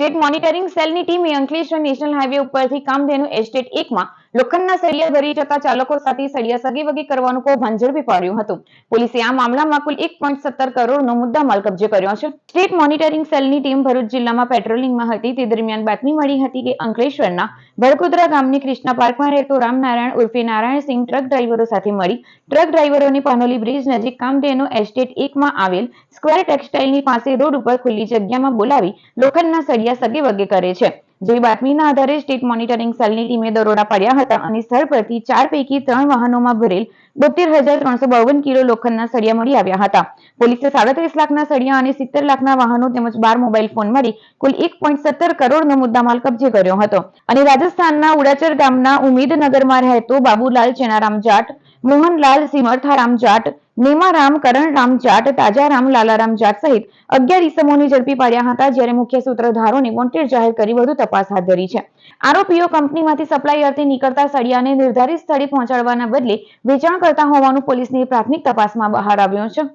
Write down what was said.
State monitoring સેલની ટીમે Ankleshwar national highway ઉપરથી કામધેનુ એસ્ટેટ એકમાં લોખંડના સળિયા ભરી જતા ચાલકો સાથે સળિયા સગીવગી કરવાનું કૌભાંડ ઝડપી પાડ્યું હતું. પોલીસે આ મામલામાં કુલ એક કરોડનો મુદ્દામાલ કબજે કર્યો છે. સ્ટેટ મોનિટરિંગ સેલની ટીમ ભરૂચ જિલ્લામાં પેટ્રોલિંગમાં હતી. તે દરમિયાન બાતમી મળી હતી કે અંકલેશ્વરના ભરકુદરા ગામની કૃષ્ણા પાર્કમાં રહેતો રામનારાયણ ઉર્ફે નારાયણસિંહ ટ્રક ડ્રાઈવરો સાથે મળી. ટ્રક ડ્રાઈવરોને પાનોલી બ્રિજ નજીક કામધેનુ એસ્ટેટ એકમાં આવેલ સ્ક્વેર ટેક્સટાઇલની પાસે રોડ ઉપર ખુલ્લી જગ્યામાં બોલાવી લોખંડના સળિયા સગે વગે કરે છે. જેવી બાતમીના આધારે સ્ટેટ મોનિટરિંગ સેલની ટીમે દરોડા પાડ્યા હતા અને સ્થળ પરથી ચાર પૈકી ત્રણ વાહનોમાં ભરેલ બોતેર હજાર ત્રણસો બાવન કિલો લોખંડના સળિયા મળી આવ્યા હતા. પોલીસે સાડત્રીસ લાખના સળિયા અને સિત્તેર લાખના વાહનો તેમજ બાર મોબાઈલ ફોન મળી કુલ એક પોઈન્ટ સત્તર કરોડનો મુદ્દામાલ કબજે કર્યો હતો. અને રાજસ્થાનના ઉડાચર ગામના ઉમેદનગરમાં રહેતો બાબુલાલ ચેનારામ જાટ મોહનલાલ સિમરથારામ જાટ, નેમારામ, કરણરામ જાટ, તાજારામ, લાલારામ જાટ સહિત અગિયાર ઇસમોને ઝડપી પાડ્યા હતા, જ્યારે મુખ્ય સૂત્રધારોને વોન્ટેડ જાહેર કરી વધુ તપાસ હાથ ધરી છે. આરોપીઓ કંપનીમાંથી સપ્લાય અર્થે નીકળતા સળિયાને નિર્ધારિત સ્થળે પહોંચાડવાના બદલે વેચાણ કરતા હોવાનું પોલીસની પ્રાથમિક તપાસમાં બહાર આવ્યું છે.